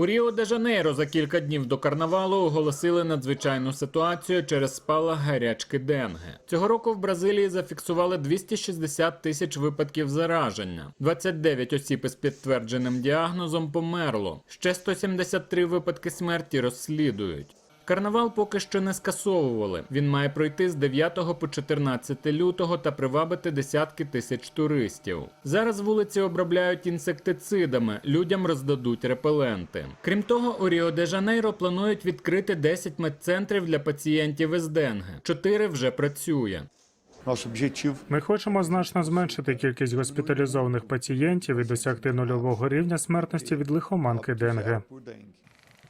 У Ріо де Жанейро за кілька днів до карнавалу оголосили надзвичайну ситуацію через спалах гарячки Денге. Цього року в Бразилії зафіксували 260 тисяч випадків зараження. 29 осіб із підтвердженим діагнозом померло. Ще 173 випадки смерті розслідують. Карнавал поки що не скасовували. Він має пройти з 9 по 14 лютого та привабити десятки тисяч туристів. Зараз вулиці обробляють інсектицидами, людям роздадуть репеленти. Крім того, у Ріо де Жанейро планують відкрити 10 медцентрів для пацієнтів із денге. Чотири вже працює. Ми хочемо значно зменшити кількість госпіталізованих пацієнтів і досягти нульового рівня смертності від лихоманки Денге.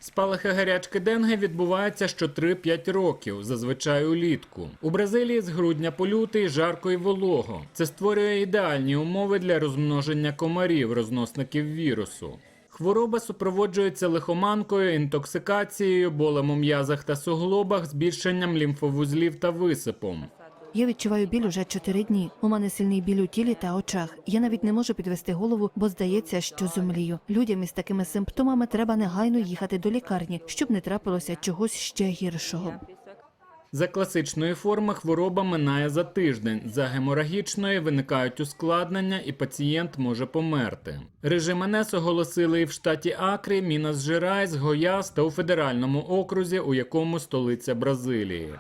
Спалахи гарячки Денге відбуваються що 3-5 років, зазвичай улітку. У Бразилії з грудня по лютий жарко і волого. Це створює ідеальні умови для розмноження комарів, розносників вірусу. Хвороба супроводжується лихоманкою, інтоксикацією, болем у м'язах та суглобах, збільшенням лімфовузлів та висипом. Я відчуваю біль уже чотири дні. У мене сильний біль у тілі та очах. Я навіть не можу підвести голову, бо здається, що зумлію. Людям із такими симптомами треба негайно їхати до лікарні, щоб не трапилося чогось ще гіршого. За класичної форми хвороба минає за тиждень. За геморагічної виникають ускладнення, і пацієнт може померти. Режим МНС оголосили і в штаті Акрі, Мінас Жерайс, Гояс та у федеральному окрузі, у якому столиця Бразилії.